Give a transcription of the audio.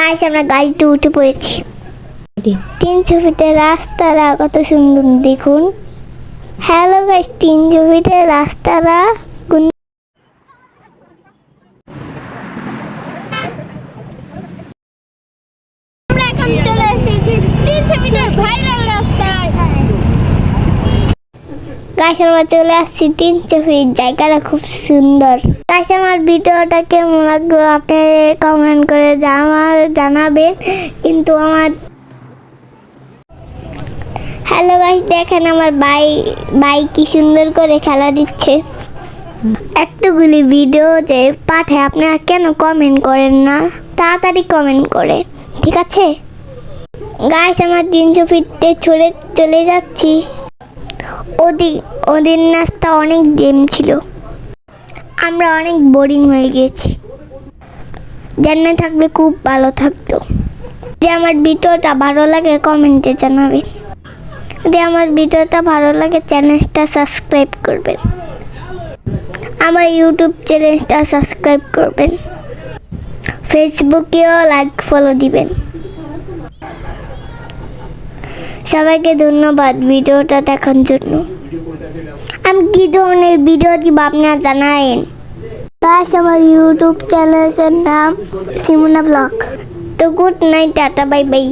গাছ আমরা গাড়িতে উঠে পড়েছি। তিন ছবিতে রাস্তারা কত সুন্দর, দেখুন। হ্যালো গাছ তিন ছবিতে রাস্তাটা আমরা এখন চলে এসেছি গাছ আমরা চলে আসছি, তিন ফিট জায়গাটা খুব সুন্দর। গাছ আমার ভিডিওটা কেমন লাগল আপনি কমেন্ট করে জানার জানাবেন, কিন্তু আমার হ্যালো গাইস দেখেন আমার বাই বাই কি সুন্দর করে খেলা দিচ্ছে। একটুগুলি ভিডিও যে পাঠে আপনারা কেন কমেন্ট করেন না? তাড়াতাড়ি কমেন্ট করে, ঠিক আছে? গাইস আমার তিনশো ফিটতে ছড়ে চলে যাচ্ছি। ওদিক ওদের নাস্তা অনেক গেম ছিল। আমরা অনেক বোরিং হয়ে গেছি। জানা থাকলে খুব ভালো থাকতো। যদি আমার ভিডিওটা ভালো লাগে কমেন্টে জানাবেন। যদি আমার ভিডিওটা ভালো লাগে চ্যানেলটা সাবস্ক্রাইব করবেন। আমার ইউটিউব চ্যানেলটা সাবস্ক্রাইব করবেন। ফেসবুকেও লাইক ফলো দিবেন। সবাইকে ধন্যবাদ ভিডিওটা দেখার জন্য আমি কি ধরনের ভিডিও দিব আপনারা জানায়েন গাইস আমার ইউটিউব চ্যানেলের নাম সিমুনা ব্লগ তো good night tata bye bye